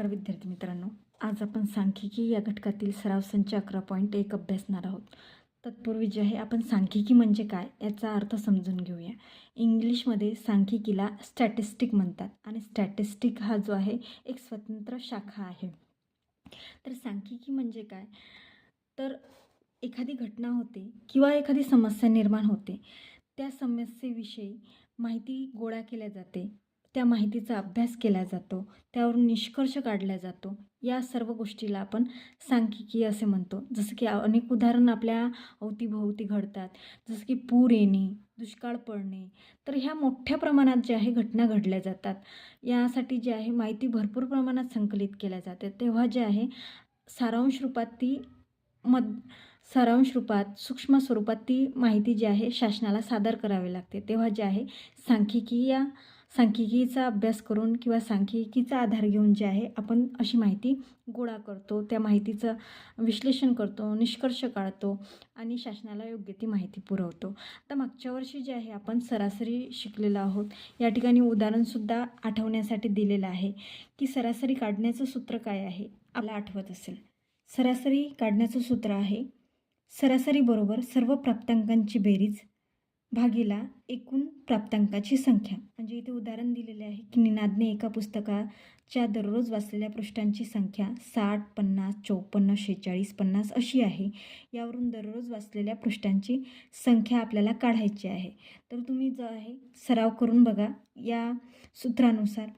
नमस्कार विद्यार्थी मित्रांनो. आज आपण सांख्यिकी या घटकातील सराव संच अकरा पॉईंट एक अभ्यासणार आहोत. तत्पूर्वी जे आहे आपण सांख्यिकी म्हणजे काय याचा अर्थ समजून घेऊया. इंग्लिशमध्ये सांख्यिकीला स्टॅटिस्टिक म्हणतात आणि स्टॅटिस्टिक हा जो आहे एक स्वतंत्र शाखा आहे. तर सांख्यिकी म्हणजे काय? तर एखादी घटना होते किंवा एखादी समस्या निर्माण होते त्या समस्येविषयी माहिती गोळा केल्या जाते. त्या माहितीचा अभ्यास केला जातो त्यावरून निष्कर्ष काढला जातो. या सर्व गोष्टीला आपण सांख्यिकी असे म्हणतो. जसं की अनेक उदाहरण आपल्या अवतीभोवती घडतात. जसं की पूर येणे दुष्काळ पडणे तर ह्या मोठ्या प्रमाणात जे आहे घटना घडल्या जातात. यासाठी जे आहे माहिती भरपूर प्रमाणात संकलित केल्या जाते. तेव्हा जे आहे सारांश रूपात ती मद सारांश रूपात सूक्ष्म स्वरूपात ती माहिती जी आहे शासनाला सादर करावी लागते. तेव्हा जे आहे सांख्यिकी या सांख्यिकीचा अभ्यास करून किंवा सांख्यिकीचा आधार घेऊन जे आहे आपण अशी माहिती गोळा करतो. त्या माहितीचं विश्लेषण करतो निष्कर्ष काढतो आणि शासनाला योग्य ती माहिती पुरवतो. आता मागच्या वर्षी जे आहे आपण सरासरी शिकलेलो आहोत. या ठिकाणी उदाहरणसुद्धा आठवण्यासाठी दिलेलं आहे की सरासरी काढण्याचं सूत्र काय आहे? आपल्याला आठवत असेल. सरासरी काढण्याचं सूत्र आहे सरासरी बरोबर सर्व प्राप्तांकांची बेरीज भागीला एकूण प्राप्तांकाची संख्या. म्हणजे इथे उदाहरण दिलेले आहे की निनादने एका पुस्तकाच्या दररोज वाचलेल्या पृष्ठांची संख्या साठ पन्नास चौपन्न शेहेचाळीस पन्नास अशी आहे. यावरून दररोज वाचलेल्या पृष्ठांची संख्या आपल्याला काढायची आहे. तर तुम्ही जो आहे सराव करून बघा या सूत्रानुसार.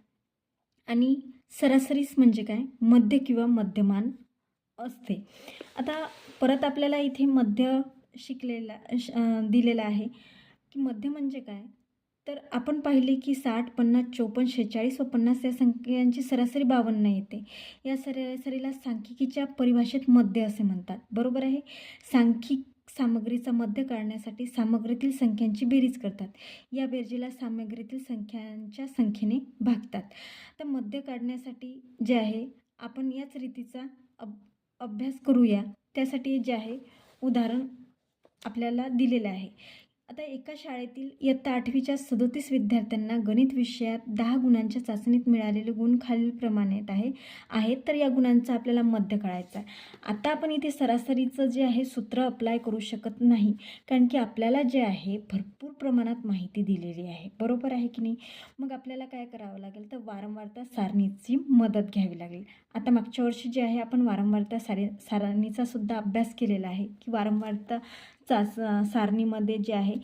आणि सरासरीस म्हणजे काय? मध्य किंवा मध्यमान असते. आता परत आपल्याला इथे मध्य शिकलेला श दिलेला आहे. की मध्य म्हणजे काय? तर आपण पाहिले की साठ पन्नास चौपन्न शेहेचाळीस व पन्नास या संख्यांची सरासरी बावन्न येते. या सरासरीला सांख्यिकीच्या परिभाषेत मध्य असे म्हणतात. बरोबर आहे? सांख्यिक सामग्रीचा मध्य काढण्यासाठी सामग्रीतील संख्यांची बेरीज करतात. या बेरजेला सामग्रीतील संख्यांच्या संख्येने भागतात. तर मध्य काढण्यासाठी जे आहे आपण याच रीतीचा अब अभ्यास करूया. त्यासाठी जे आहे उदाहरण आपल्याला दिलेलं आहे. आता एका शाळेतील इयत्ता आठवीच्या सदोतीस विद्यार्थ्यांना गणित विषयात दहा गुणांच्या चाचणीत मिळालेले गुण खालीलप्रमाणे आहे. आहेत तर या गुणांचा आपल्याला मध्य काढायचा आहे. आता आपण इथे सरासरीचं जे आहे सूत्र अप्लाय करू शकत नाही. कारण की आपल्याला जे आहे भरपूर प्रमाणात माहिती दिलेली आहे. बरोबर आहे की नाही? मग आपल्याला काय करावं लागेल? तर वारंवारता सारणीची मदत घ्यावी लागेल. आता मागच्या वर्षी जे आहे आपण वारंवारता सारे सारणीचा सुद्धा अभ्यास केलेला आहे. की वारंवारता चाच सारणीमध्ये जे आहे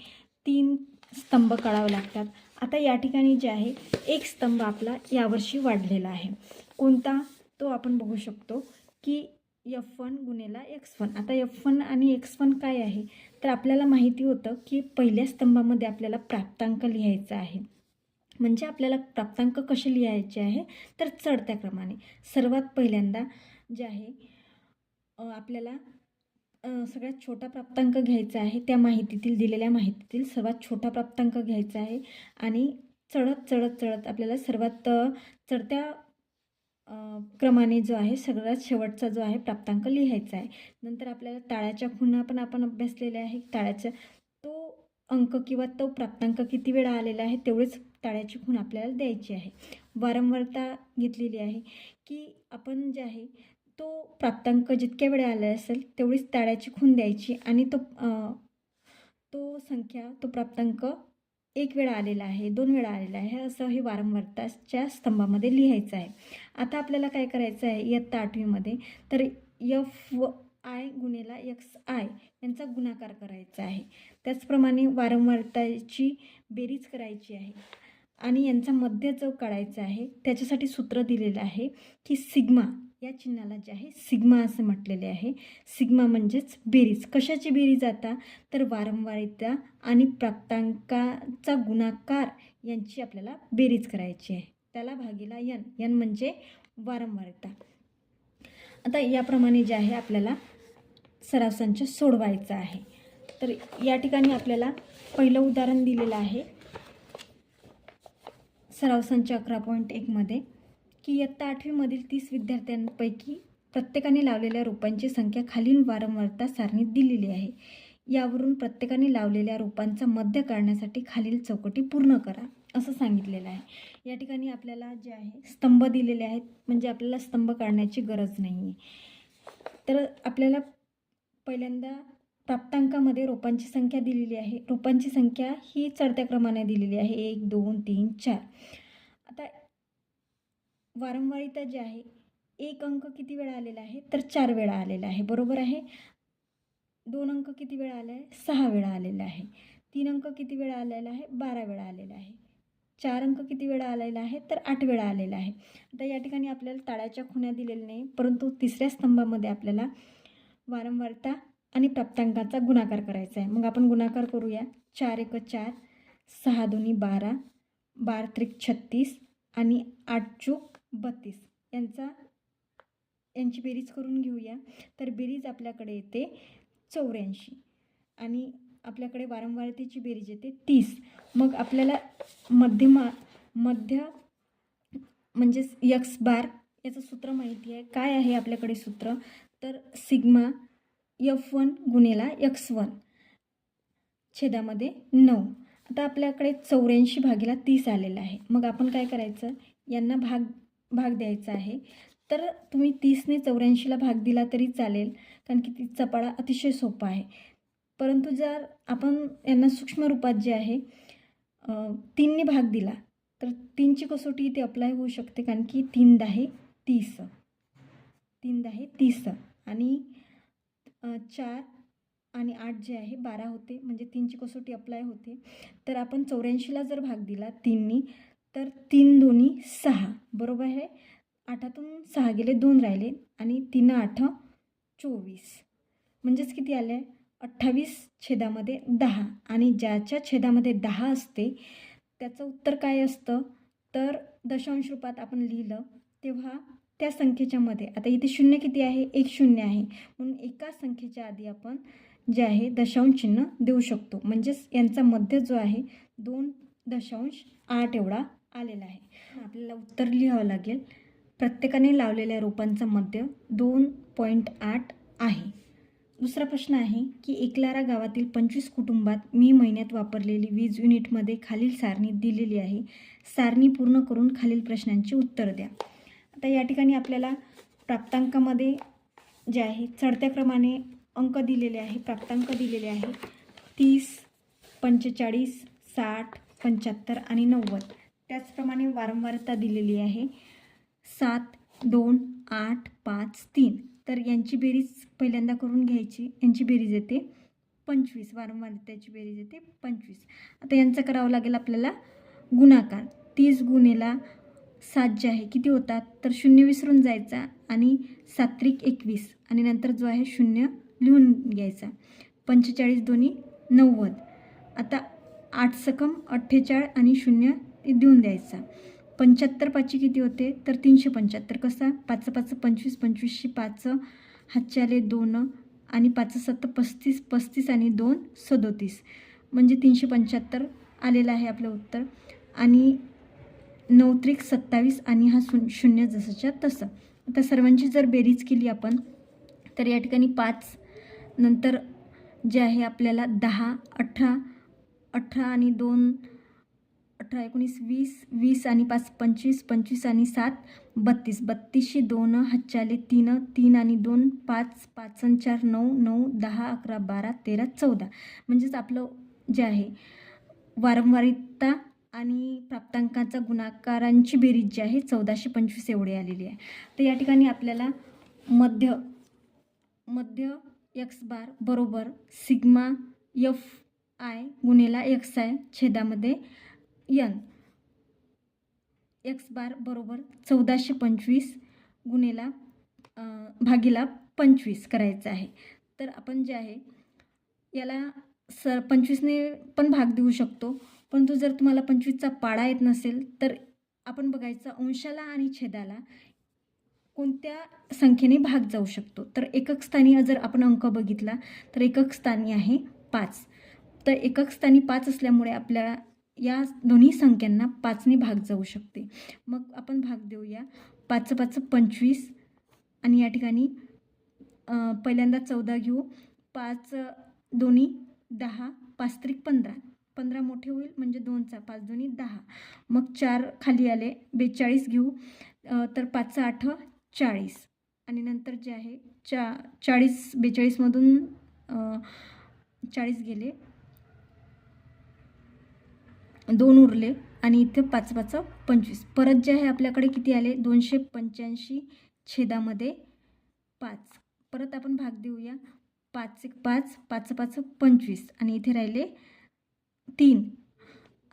तीन स्तंभ काढावे लागतात. आता या ठिकाणी जे आहे एक स्तंभ आपला यावर्षी वाढलेला आहे. कोणता? तो आपण बघू शकतो की एफ वन गुन्हेला एक्स वन आता एफ वन आणि एक्स वन काय आहे? तर आपल्याला माहिती होतं की पहिल्या स्तंभामध्ये आपल्याला प्राप्तांक लिहायचा आहे. म्हणजे आपल्याला प्राप्तांक कसे लिहायचे आहे? तर चढत्या क्रमाने. सर्वात पहिल्यांदा जे आहे आपल्याला सगळ्यात छोटा प्राप्तांक घ्यायचा आहे त्या माहितीतील दिलेल्या माहितीतील सर्वात छोटा प्राप्तांक घ्यायचा आहे. आणि चढत चढत चढत आपल्याला सर्वात चढत्या क्रमाने जो आहे सगळ्यात शेवटचा जो आहे प्राप्तांक लिहायचा आहे. नंतर आपल्याला ताळ्याच्या खुणा पण आपण अभ्यासलेल्या आहे ताळ्याचा तो अंक किंवा तो प्राप्तांक किती वेळा आलेला आहे तेवढेच ताळ्याची खूण आपल्याला द्यायची आहे. वारंवारता घेतलेली आहे की आपण जे आहे तो प्राप्तांक जितक्या वेळा आला असेल तेवढीच ताळ्याची खून द्यायची आणि तो तो संख्या तो प्राप्तांक एक वेळा आलेला आहे दोन वेळा आलेला आहे असं हे वारंवारताच्या स्तंभामध्ये लिहायचं आहे. आता आपल्याला काय करायचं आहे इयत्ता आठवीमध्ये? तर यफ आय गुन्हेला एक्स आय यांचा गुणाकार करायचा आहे. त्याचप्रमाणे वारंवारताची बेरीज करायची आहे आणि यांचा मध्य जो काढायचा आहे. त्याच्यासाठी सूत्र दिलेलं आहे की सिग्मा. या चिन्हाला जे आहे सिग्मा असं म्हटलेले आहे. सिग्मा म्हणजेच बेरीज. कशाची बेरीज आता? तर वारंवारिता आणि प्राप्तांकाचा गुणाकार यांची आपल्याला बेरीज करायची आहे. त्याला भागीला यन. यन म्हणजे वारंवारिता. आता याप्रमाणे जे आहे आपल्याला सराव संच सोडवायचा आहे. तर या ठिकाणी आपल्याला पहिलं उदाहरण दिलेलं आहे. सराव संच अकरा पॉईंट एकमध्ये की इयत्ता आठवीमधील तीस विद्यार्थ्यांपैकी प्रत्येकाने लावलेल्या रोपांची संख्या खालील वारंवारता सारणीत दिलेली आहे. यावरून प्रत्येकाने लावलेल्या रोपांचा मध्य काढण्यासाठी खालील चौकटी पूर्ण करा असं सांगितलेलं आहे. या ठिकाणी आपल्याला जे आहे स्तंभ दिलेले आहेत. म्हणजे आपल्याला स्तंभ काढण्याची गरज नाही आहे तर आपल्याला पहिल्यांदा प्राप्तांकामध्ये रोपांची संख्या दिलेली आहे. रोपांची संख्या ही चढत्या क्रमाने दिलेली आहे. एक दोन तीन चार. आता वारंवारिता जी आहे एक अंक किती वेळा आलेला आहे तर चार वेळा आलेला आहे. बरोबर आहे? दोन अंक किती वेळा आला आहे? सहा वेळा आलेला आहे. तीन अंक किती वेळा आलेला आहे? बारा वेळा आलेला आहे. चार अंक किती वेळा आलेला आहे? तर आठ वेळा आलेला आहे. आता या ठिकाणी आपल्याला ताळ्याच्या खुण्या दिलेल्या नाही परंतु तिसऱ्या स्तंभामध्ये आपल्याला वारंवारता आणि प्राप्तांकाचा गुणाकार करायचा आहे. मग आपण गुणाकार करूया. चार एक चार सहा दोन्ही बारा बार त्रिक छत्तीस आणि आठ चूक बत्तीस. यांचा यांची बेरीज करून घेऊया. तर बेरीज आपल्याकडे येते चौऱ्याऐंशी. आणि आपल्याकडे वारंवारतेची बेरीज येते तीस. मग आपल्याला मध्यमा मध्य म्हणजेच यक्स बार याचं सूत्र माहिती आहे. काय आहे आपल्याकडे सूत्र? तर सिग्मा यफ वन गुणेला यक्स वन छेदामध्ये नऊ. आता आपल्याकडे चौऱ्याऐंशी भागीला तीस आलेलं आहे. मग आपण काय करायचं? यांना भाग भाग द्यायचा आहे. तर तुम्ही तीसने चौऱ्याऐंशीला भाग दिला तरी चालेल कारण की ती पाडा अतिशय सोपा आहे. परंतु जर आपण यांना सूक्ष्म रूपात जे आहे तीनने भाग दिला तर तीनची कसोटी इथे अप्लाय होऊ शकते कारण की तीन दहे तीस. तीन दहे तीस. आणि चार आणि आठ जे आहे बारा होते म्हणजे तीनची कसोटी अप्लाय होते. तर आपण चौऱ्याऐंशीला जर भाग दिला तीननी तर तीन दोन्ही सहा. बरोबर आहे? आठातून सहा गेले दोन राहिले आणि तीन आठ चोवीस. म्हणजेच किती आले? अठ्ठावीस छेदामध्ये दहा. आणि ज्याच्या छेदामध्ये दहा असते त्याचं उत्तर काय असतं? तर दशांश रूपात आपण लिहिलं तेव्हा त्या संख्येच्या मध्ये. आता इथे शून्य किती आहे? एक शून्य आहे. म्हणून एका संख्येच्या आधी आपण जे आहे दशांश चिन्ह देऊ शकतो. म्हणजेच यांचा मध्य जो आहे दोन दशांश आठ एवढा आलेला आहे. आपल्याला उत्तर लिहावं लागेल. प्रत्येकाने लावलेल्या रोपांचा मध्य दोन पॉईंट आठ आहे. दुसरा प्रश्न आहे की एकलारा गावातील पंचवीस कुटुंबात मी महिन्यात वापरलेली वीज युनिटमध्ये खालील सारणी दिलेली आहे. सारणी पूर्ण करून खालील प्रश्नांची उत्तर द्या. आता या ठिकाणी आपल्याला प्राप्तांकामध्ये जे आहे चढत्या क्रमाने अंक दिलेले आहे प्राप्तांक दिलेले आहे. तीस पंचेचाळीस साठ पंच्याहत्तर आणि नव्वद. त्याचप्रमाणे वारंवारता दिलेली आहे. सात दोन आठ पाच तीन. तर यांची बेरीज पहिल्यांदा करून घ्यायची. यांची बेरीज येते पंचवीस. वारंवारतेची बेरीज येते पंचवीस. आता यांचं करावं लागेल आपल्याला गुणाकार. तीस गुणेला सात जे आहे किती होतात? तर शून्य विसरून जायचा आणि सात्रिक एकवीस. आणि नंतर जो आहे शून्य लिहून घ्यायचा. पंचेचाळीस दोन्ही नव्वद. आता आठ सकम अठ्ठेचाळ आणि शून्य देऊन द्यायचा. पंच्याहत्तर पाचशे किती होते? तर तीनशे पंच्याहत्तर. कसा? पाच पाच पंचवीस पंचवीसशे पाच हातच्याले दोन आणि पाच सात पस्तीस पस्तीस आणि दोन सदोतीस. म्हणजे तीनशे पंच्याहत्तर आलेलं आहे आपलं उत्तर. आणि नऊ त्रिक सत्तावीस आणि हा शून शून्य जसंच्या तसं. आता सर्वांची जर बेरीज केली आपण तर या ठिकाणी पाच नंतर जे आहे आपल्याला दहा अठरा अठरा आणि दोन अठरा एकोणीस वीस वीस आणि पाच पंचवीस पंचवीस आणि सात बत्तीस. बत्तीसशे दोन हच्चाले तीन तीन आणि दोन पाच पाच आणि चार नऊ नऊ दहा अकरा बारा तेरा चौदा. म्हणजेच आपलं जे आहे वारंवारिता आणि प्राप्तांकाचा गुणाकारांची बेरीज जी आहे चौदाशे पंचवीस एवढी आलेली आहे. तर या ठिकाणी आपल्याला मध्य मध्य एक्स बार बरोबर सिग्मा यफ आय गुणेला एक्स आय छेदामध्ये यन. एक्स बार बरोबर चौदाशे पंचवीस गुणेला भागीला पंचवीस करायचं आहे. तर आपण जे आहे याला सर पंचवीसने पण भाग देऊ शकतो. परंतु जर तुम्हाला पंचवीसचा पाडा येत नसेल तर आपण बघायचं अंशाला आणि छेदाला कोणत्या संख्येने भाग जाऊ शकतो. तर एकक स्थानी जर आपण अंक बघितला तर एकक स्थानी आहे पाच. तर एकक स्थानी पाच असल्यामुळे आपल्या या दोन्ही संख्यांना पाचने भाग जाऊ शकते. मग आपण भाग देऊया. पाच पाच पंचवीस. आणि या ठिकाणी पहिल्यांदा चौदा घेऊ. पाच दोन्ही दहा. पाच त्रिक पंधरा. पंधरा मोठे होईल म्हणजे दोनचा. पाच दोन्ही दहा. मग चार खाली आले. बेचाळीस घेऊ. तर पाचचा आठ चाळीस. आणि नंतर जे आहे चा चाळीस बेचाळीसमधून चाळीस गेले. दोन उरले आणि इथे पाच पाच पंचवीस. परत जे आहे आपल्याकडे किती आले? दोनशे पंच्याऐंशी छेदामध्ये पाच. परत आपण भाग देऊया. पाच एक पाच पाच पाच पंचवीस. आणि इथे राहिले तीन.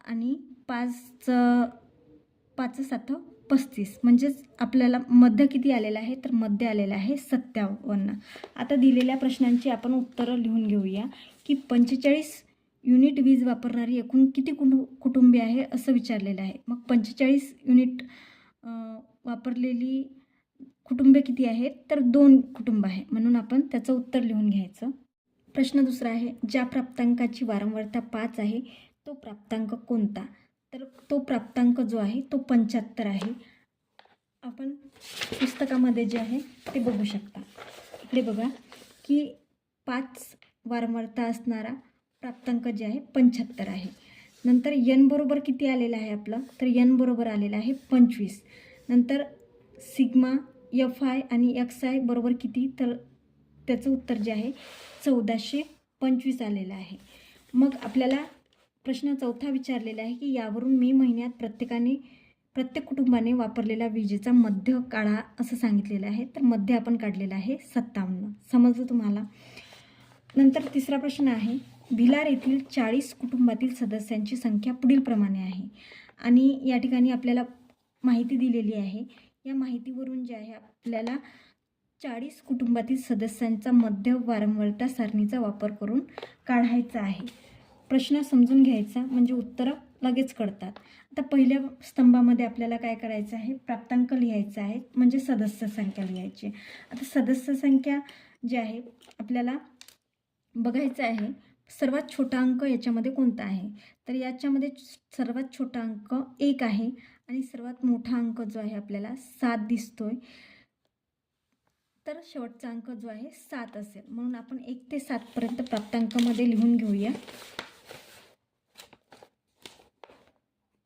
आणि पाच पाच सात पस्तीस. म्हणजेच आपल्याला मध्य किती आलेलं आहे? तर मध्य आलेलं आहे सत्तावन्न. आता दिलेल्या प्रश्नांची आपण उत्तरं लिहून घेऊया की पंचेचाळीस युनिट वीज वापरणारी एकूण किती कुटु कुटुंबे आहे असं विचारलेलं आहे. मग पंचेचाळीस युनिट वापरलेली कुटुंबे किती आहेत? तर दोन कुटुंब आहे. म्हणून आपण त्याचं उत्तर लिहून घ्यायचं. प्रश्न दुसरा आहे ज्या प्राप्तांकाची वारंवारता पाच आहे तो प्राप्तांक कोणता? तर तो प्राप्तांक जो आहे तो पंच्याहत्तर आहे. आपण पुस्तकामध्ये जे आहे ते बघू शकता. इकडे बघा की पाच वारंवारता असणारा प्राप्तांक जे आहे पंच्याहत्तर आहे. नंतर यन बरोबर किती आलेलं आहे आपलं? तर यन बरोबर आलेलं आहे पंचवीस. नंतर सिग्मा एफ आय आणि एक्स आय बरोबर किती? तर त्याचं उत्तर जे आहे चौदाशे पंचवीस आलेलं आहे. मग आपल्याला प्रश्न चौथा विचारलेला आहे की यावरून मे महिन्यात प्रत्येकाने प्रत्येक कुटुंबाने वापरलेला विजेचा मध्य काढा असं सांगितलेलं आहे. तर मध्य आपण काढलेलं आहे सत्तावन्न. समजलं तुम्हाला? नंतर तिसरा प्रश्न आहे भिलार येथील चाळीस कुटुंबातील सदस्यांची संख्या पुढीलप्रमाणे आहे. आणि या ठिकाणी आपल्याला माहिती दिलेली आहे. या माहितीवरून जे आहे आपल्याला चाळीस कुटुंबातील सदस्यांचा मध्य वारंवारता सारणीचा वापर करून काढायचा आहे. प्रश्न समजून घ्यायचा म्हणजे उत्तरं लगेच कळतात. आता पहिल्या स्तंभामध्ये आपल्याला काय करायचं आहे? प्राप्तांक लिहायचा आहे म्हणजे सदस्य संख्या लिहायची. आता सदस्य संख्या जी आहे आपल्याला बघायचं आहे सर्वात छोटा अंक याच्यामध्ये कोणता आहे? तर याच्यामध्ये सर्वात छोटा अंक एक आहे आणि सर्वात मोठा अंक जो आहे आपल्याला सात दिसतो आहे तर शेवटचा अंक जो आहे सात असेल. म्हणून आपण एक ते सातपर्यंत प्राप्तांकामध्ये लिहून घेऊया.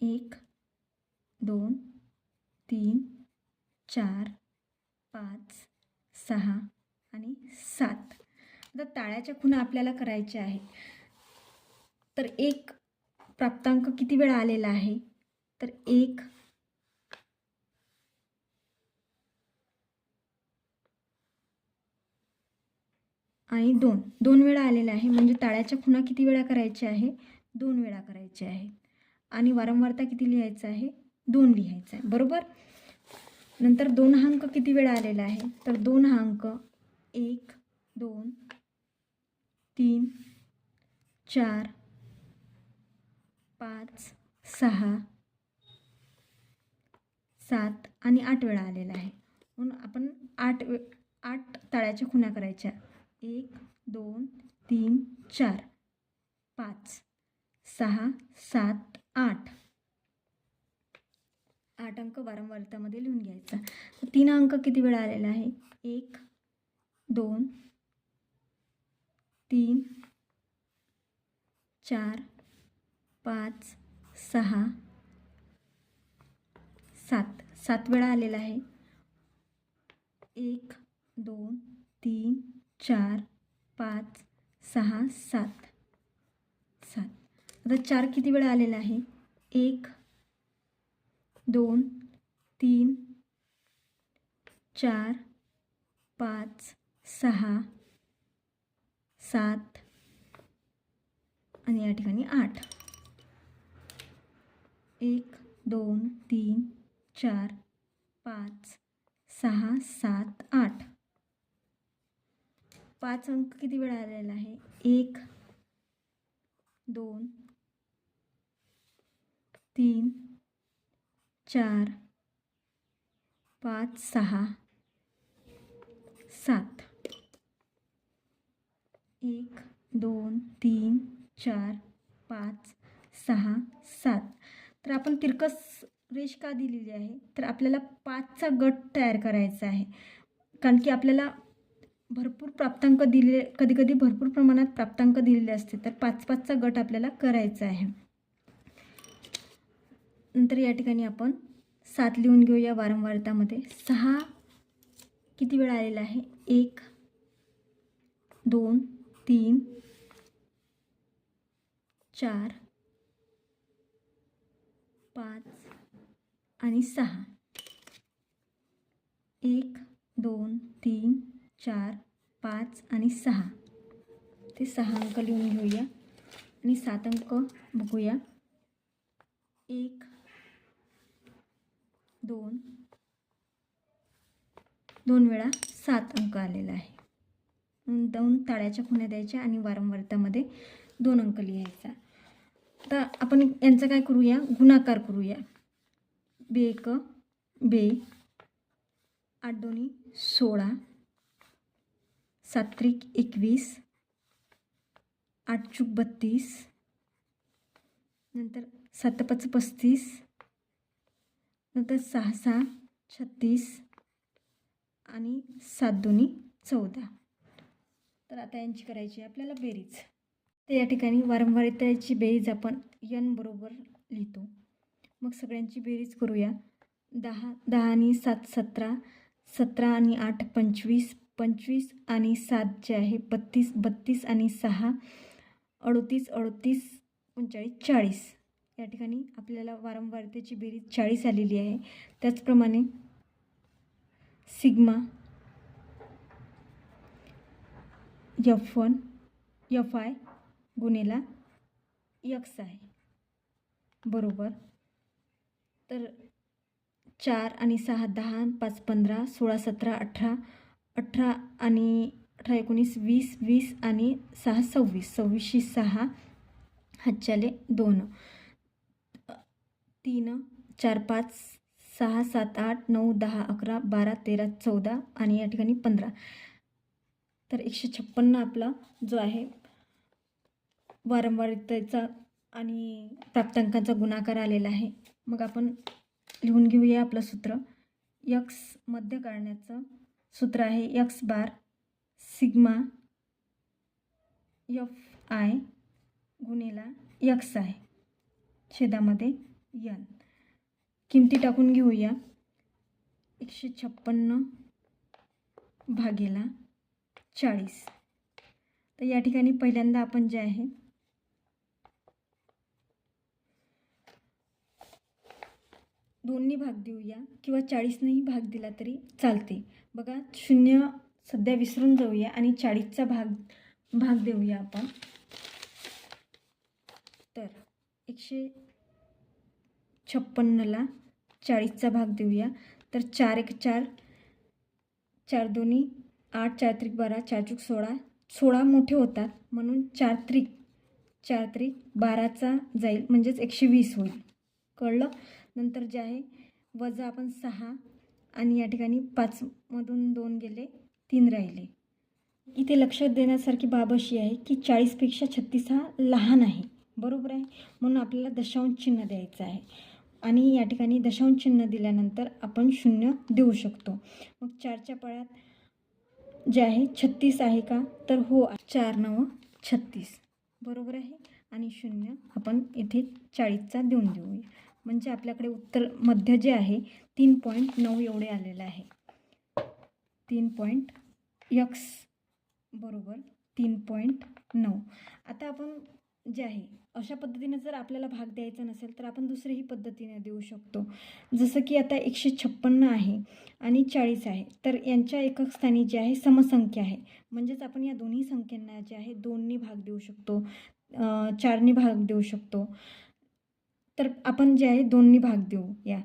एक दोन तीन चार पाच सहा आणि सात. तर ताळ्याच्या खुणा आपल्याला करायच्या आहेत. तर एक प्राप्तांक किती वेळा आलेला आहे? तर एक आणि दोन. दोन वेळा आलेला आहे. म्हणजे ताळ्याच्या खुणा किती वेळा करायच्या आहे? दोन वेळा करायचे आहेत आणि वारंवारता किती लिहायचं आहे? दोन लिहायचं आहे. बरोबर? नंतर दोन हा अंक किती वेळा आलेला आहे? तर दोन हा अंक एक दोन तीन चार पाच सहा सात आणि आठ वेळा आलेला आहे. म्हणून आपण आठ वे आठ तळ्याच्या खुणा करायच्या. एक दोन तीन चार पाच सहा सात आठ. आठ अंक वारंवारतामध्ये लिहून घ्यायचा. तर तीन अंक किती वेळा आलेला आहे? एक दोन तीन चार पाच सहा सात. सात वेळा आलेला आहे. एक दोन तीन चार पाच सहा सात. सात. आता चार किती वेळा आलेला आहे? एक दोन तीन चार पाच सहा सात. आणि या ठिकाणी आठ. एक दोन तीन चार पाच सहा सात आठ. पाच अंक किती वेळा आलेला आहे? एक दोन तीन चार पाच सहा सात. एक दोन तीन चार पाच सहा सात. तर आपण तिरकस रेष का दिलेली आहे? तर आपल्याला पाचचा गट तयार करायचा आहे. कारण की आपल्याला भरपूर प्राप्तांक दिले कधी कधी भरपूर प्रमाणात प्राप्तांक दिलेले असते. तर पाच पाचचा गट आपल्याला करायचा आहे. नंतर या ठिकाणी आपण सात लिहून घेऊया वारंवारतामध्ये. सहा किती वेळा आलेला आहे? एक दोन तीन चार पाच आणि सहा. एक दोन तीन चार पाच आणि सहा. ते सहा अंक लिहून घेऊया आणि सात अंक बघूया. एक दोन दोन वेळा सात अंक आलेला आहे. दोन ताळ्याच्या खुण्या द्यायच्या आणि वारंवारतामध्ये दोन अंक लिहायचा. तर आपण यांचा काय करूया? गुणाकार करूया. बे एक बे आठ दोन्ही सोळा सात्विक एकवीस आठ चूक बत्तीस नंतर सात पाच पस्तीस नंतर सहा सहा छत्तीस आणि सात दोन्ही चौदा. तर आता यांची करायची आहे आपल्याला बेरीज. तर या ठिकाणी वारंवारतेची बेरीज आपण यन बरोबर लिहितो. मग सगळ्यांची बेरीज करूया. दहा दहा आणि सात सतरा सतरा आणि आठ पंचवीस पंचवीस आणि सात जे आहे बत्तीस बत्तीस आणि सहा अडतीस अडतीस पंचेचाळीस चाळीस. या ठिकाणी आपल्याला वारंवारतेची बेरीज चाळीस आलेली आहे. त्याचप्रमाणे sigma f one f i गुणेला x आहे. बरोबर? तर चार आणि सहा दहा पाच पंधरा सोळा सतरा अठरा अठरा आणि अठरा एकोणीस वीस वीस आणि सहा सव्वीस. सव्वीसशे सहा हातच्याले दोन. तीन चार पाच सहा सात आठ नऊ दहा अकरा बारा तेरा चौदा आणि या ठिकाणी पंधरा. तर एकशे छप्पन्न आपला जो आहे वारंवारतेचा आणि प्राप्तांकांचा गुणाकार आलेला आहे. मग आपण लिहून घेऊया आपलं सूत्र. यक्स मध्य काढण्याचं सूत्र आहे x bar sigma f i गुणेला x आहे. छेदामध्ये यन किमती टाकून घेऊया. एकशे छप्पन्न भागेला चाळीस. तर या ठिकाणी पहिल्यांदा आपण जे आहे दोन्ही भाग देऊया किंवा चाळीसनेही भाग दिला तरी चालते. बघा शून्य सध्या विसरून जाऊया आणि चाळीसचा भाग भाग देऊया आपण. तर एकशे छप्पन्नला चाळीसचा भाग देऊया. तर चार एक चार चार दोन्ही आठ चार त्रिक बारा चार चूक सोळा. सोळा मोठे होतात म्हणून चार त्रिक चार त्रिक बाराचा जाईल म्हणजेच एकशे वीस होईल. कळलं? नंतर जे आहे वजा आपण सहा आणि या ठिकाणी पाचमधून दोन गेले तीन राहिले. इथे लक्ष देण्यासारखी बाब अशी आहे की चाळीसपेक्षा छत्तीस हा लहान आहे. बरोबर आहे? म्हणून आपल्याला दशांश चिन्ह द्यायचं आहे. आणि या ठिकाणी दशांश चिन्ह दिल्यानंतर आपण शून्य देऊ शकतो. मग चारच्या पळ्यात जे आहे छत्तीस आहे का? तर हो चार नव छत्तीस. बरोबर आहे? आणि शून्य आपण इथे चाळीसचा देऊन देऊया. म्हणजे आपल्याकडे उत्तर मध्य जे आहे तीन पॉईंट नऊ एवढे आलेलं आहे. तीन पॉईंट यक्स. बरोबर? तीन पॉईंट नऊ. आता आपण जे आहे अशा पद्धतीने जर आपल्याला भाग द्यायचा नसेल तर आपण दुसरीही पद्धतीने देऊ शकतो. जसं की आता एकशे छप्पन्न आहे आणि चाळीस आहे तर यांच्या एकक स्थानी जे आहे समसंख्या आहे. म्हणजेच आपण या दोन्ही संख्यांना जे आहे दोननी भाग देऊ शकतो चारनी भाग देऊ शकतो. तर आपण जे आहे दोन्ही भाग देऊ या.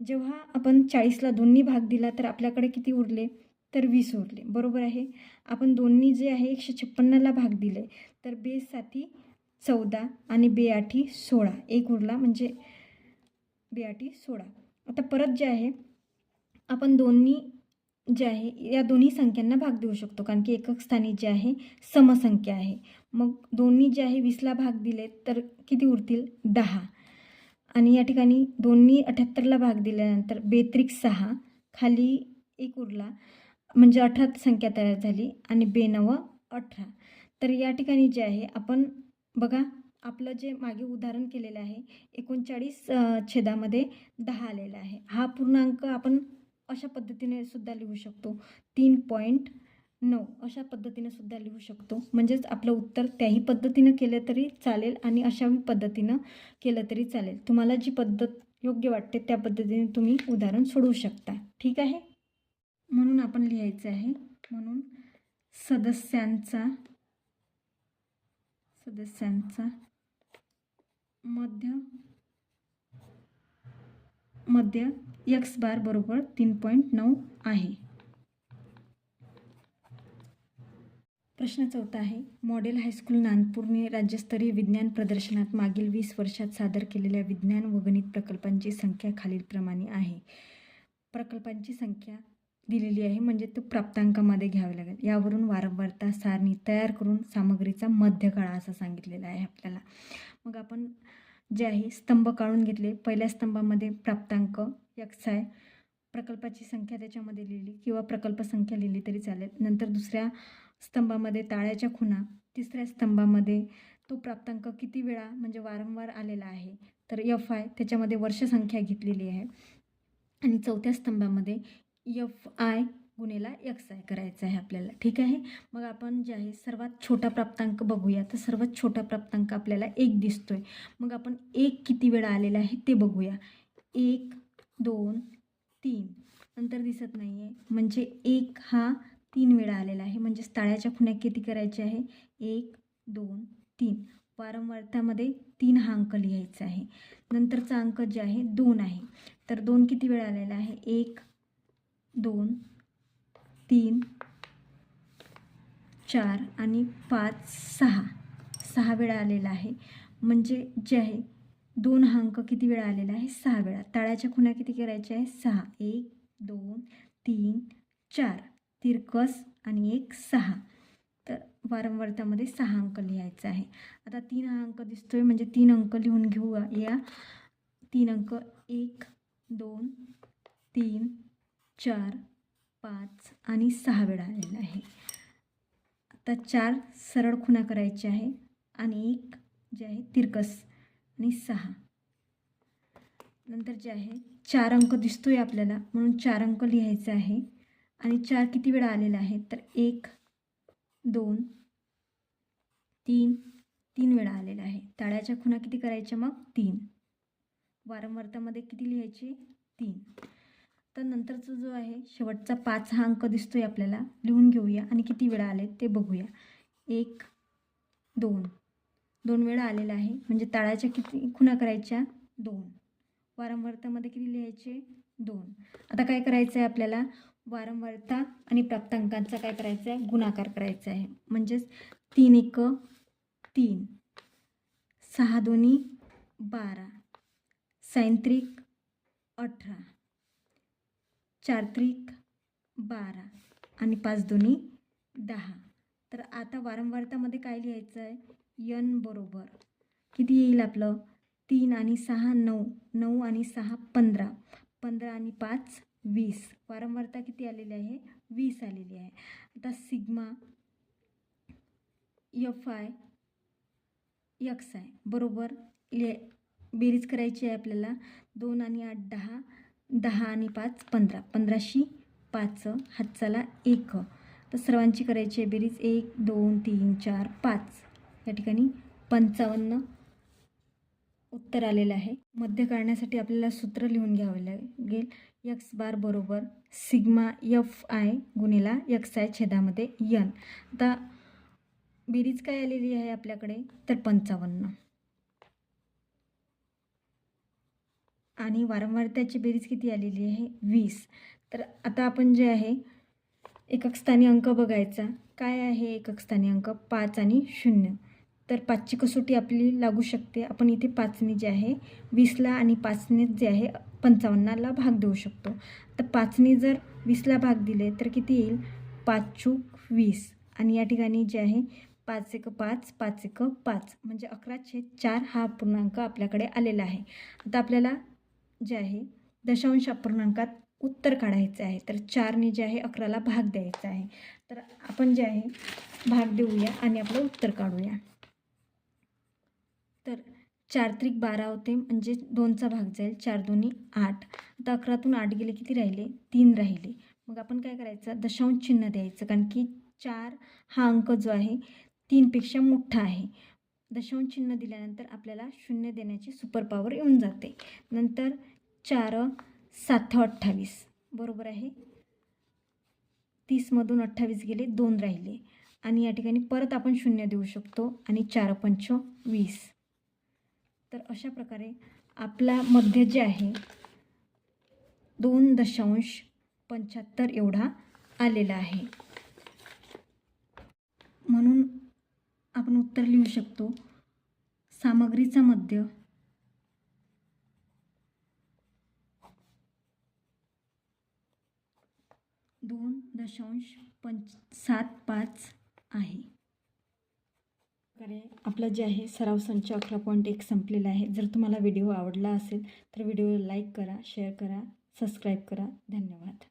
जेव्हा आपण चाळीसला दोन्ही भाग दिला तर आपल्याकडे किती उरले? तर वीस उरले. बरोबर आहे? आपण दोन्ही जे आहे एकशे छप्पन्नला भाग दिले. तर बेससाठी चौदा आणि बेआठी सोळा. एक उरला म्हणजे बेआठी सोळा. आता परत जे आहे आपण दोन्ही जे आहे या दोन्ही संख्यांना भाग देऊ शकतो. कारण की एकक स्थानी जे आहे समसंख्या आहे. मग दोन्ही जे आहे वीसला भाग दिले तर किती उरतील? दहा. आणि या ठिकाणी दोन्ही अठ्याहत्तरला भाग दिल्यानंतर बेत्रिक सहा. खाली एक उरला म्हणजे अठरा संख्या तयार झाली आणि बेनवं अठरा. तर या ठिकाणी जे आहे आपण बघा आपलं जे मागे उदाहरण केलेलं आहे एकोणचाळीस छेदामध्ये दहा आलेला आहे. हा पूर्णांक आपण अशा पद्धतीने सुद्धा लिहू शकतो. तीन पॉईंट नऊ अशा पद्धतीने सुद्धा लिहू शकतो. म्हणजेच आपलं उत्तर त्याही पद्धतीनं केलं तरी चालेल आणि अशा पद्धतीनं केलं तरी चालेल. तुम्हाला जी पद्धत योग्य वाटते त्या पद्धतीने तुम्ही उदाहरण सोडवू शकता. ठीक आहे? म्हणून आपण लिहायचं आहे म्हणून सदस्यांचा सदस्यांचा मध्य मध्य एक्स बार बरोबर तीन पॉईंट नऊ आहे. प्रश्न चौथा आहे. मॉडेल हायस्कूल नागपूरने राज्यस्तरीय विज्ञान प्रदर्शनात मागील वीस वर्षात सादर केलेल्या विज्ञान व गणित प्रकल्पांची संख्या खालीलप्रमाणे आहे. प्रकल्पांची संख्या दिलेली आहे. म्हणजे तो प्राप्तांकामध्ये घ्यावे लागेल. यावरून वारंवारता सारणी तयार करून सामग्रीचा मध्यकाळा असं सांगितलेला आहे आपल्याला. मग आपण जे आहे स्तंभ काढून घेतले. पहिल्या स्तंभामध्ये प्राप्तांक यक्स आहे प्रकल्पाची संख्या त्याच्यामध्ये लिहिली किंवा प्रकल्प संख्या लिहिली तरी चालेल. नंतर दुसऱ्या स्तंभामध्ये ताळ्याच्या खुणा तिसऱ्या स्तंभामध्ये तो प्राप्तांक किती वेळा म्हणजे वारंवार आलेला आहे तर यफ आय त्याच्यामध्ये वर्षसंख्या घेतलेली आहे. आणि चौथ्या स्तंभामध्ये यफ आय गुणेला एक्स आय करायचं आहे आपल्याला. ठीक आहे? मग आपण जे आहे सर्वात छोटा प्राप्तांक बघूया. तर सर्वात छोटा प्राप्तांक आपल्याला एक दिसतोय. मग आपण एक किती वेळा आलेला आहे ते बघूया. एक दोन तीन. नंतर दिसत नाही आहे म्हणजे एक हा तीन वेळा आलेला आहे. म्हणजे ताळ्याच्या खुण्या किती करायचे आहे? एक दोन तीन. वारंवारतामध्ये तीन हा अंक लिहायचा आहे. नंतरचा अंक जे आहे दोन आहे. तर दोन किती वेळा आलेला आहे? एक दोन तीन चार आणि पाच सहा. सहा वेळा आलेला आहे. म्हणजे जे आहे दोन हा अंक किती वेळा आलेला आहे? सहा वेळा. ताळ्याच्या खुणा किती करायच्या आहे? सहा. एक दोन तीन चार. तिरकस आणि एक सहा. तर वारंवारतामध्ये सहा अंक लिहायचा आहे. आता तीन हा अंक दिसतो आहे म्हणजे तीन अंक लिहून घेऊया. या तीन अंक एक दोन तीन चार पाच आणि सहा वेळा आलेला आहे. आता चार सरळ खुणा करायचे आहे आणि एक जे आहे तिरकस आणि सहा. नंतर जे आहे चार अंक दिसतोय आपल्याला म्हणून चार अंक लिहायचे आहे. आणि चार किती वेळा आलेला आहे? तर एक दोन तीन तीन वेळा आलेला आहे. ताळ्याच्या खुणा किती करायच्या मग? तीन. वारंवारतामध्ये किती लिहायचे? तीन. तर नंतरचा जो आहे शेवटचा पाच हा अंक दिसतो आहे आपल्याला. लिहून घेऊया आणि किती वेळा आले ते बघूया. एक दोन. दोन वेळा आलेला आहे. म्हणजे ताळाच्या किती खुणा करायच्या? दोन. वारंवारतामध्ये किती लिहायचे? दोन. आता काय करायचं आहे आपल्याला? वारंवारता आणि प्राप्तांकांचा काय करायचा आहे गुणाकार करायचा आहे. म्हणजेच तीन एक तीन. सहा दोन्ही बारा. सैंत्रिक अठरा. चार त्रिक बारा आणि पाच दोन्ही दहा. तर आता वारंवारतामध्ये काय लिहायचं आहे यन बरोबर. किती येईल आपलं? तीन आणि सहा नऊ नऊ आणि सहा पंधरा. पंधरा आणि पाच वीस. वारंवारता किती आलेली आहे? वीस आलेली आहे. आता sigma f i x i. बरोबर? ले बेरीज करायची आहे आपल्याला. दोन आणि आठ दहा. दहा आणि पाच पंधरा. पंधराशी पाच हातचाला एक. तर सर्वांची करायची आहे बेरीज. एक दोन तीन चार पाच. या ठिकाणी पंचावन्न उत्तर आलेलं आहे. मध्य काढण्यासाठी आपल्याला सूत्र लिहून घ्यावं लागेल. यक्स बार बरोबर सिग्मा यफ आय गुणिला यक्स आय छेदामध्ये यन आता बेरीज काय आलेली आहे आपल्याकडे? तर पंचावन्न. आणि वारंवारताची बेरीज किती आलेली आहे? वीस. तर आता आपण जे आहे एकक स्थानी अंक बघायचा. काय आहे एकक स्थानी अंक? पाच आणि शून्य. तर पाचची कसोटी आपली लागू शकते. आपण इथे पाचने जे आहे वीसला आणि पाचने जे आहे पंचावन्नला भाग देऊ शकतो. तर पाचने जर वीसला भाग दिले तर किती येईल? पाच चूक वीस. आणि या ठिकाणी जे आहे पाच एक पाच पाच एक पाच. म्हणजे अकरा छेद चार हा पूर्णांक आपल्याकडे आलेला आहे. आता आपल्याला जे आहे दशांश अपूर्णांकात उत्तर काढायचं आहे. तर चारने जे आहे अकराला भाग द्यायचा आहे. तर आपण जे आहे भाग देऊया आणि आपलं उत्तर काढूया. तर चार त्रिक बारा होते म्हणजे दोनचा भाग जाईल. चार दोन्ही आठ. आता अकरातून आठ गेले किती राहिले? तीन राहिले. मग आपण काय करायचं? दशांश चिन्ह द्यायचं कारण की चार हा अंक जो आहे तीनपेक्षा मोठा आहे. दशांश चिन्ह दिल्यानंतर आपल्याला शून्य देण्याची सुपर पॉवर येऊन जाते. नंतर चार सात अठ्ठावीस. बरोबर आहे? तीसमधून अठ्ठावीस गेले दोन राहिले. आणि या ठिकाणी परत आपण शून्य देऊ शकतो आणि चार पंच वीस. तर अशा प्रकारे आपला मध्य जे आहे दोन दशांश पंच्याहत्तर एवढा आलेला आहे. म्हणून आपण उत्तर लिहू शकतो सामग्रीचा मध्य दोन दशांश पंच सात पाच आहे. प्रकारे आपलं जे आहे सराव संच अकरा पॉईंट एक संपलेला आहे. जर तुम्हाला व्हिडिओ आवडला असेल तर व्हिडिओ लाईक करा शेअर करा सबस्क्राईब करा. धन्यवाद.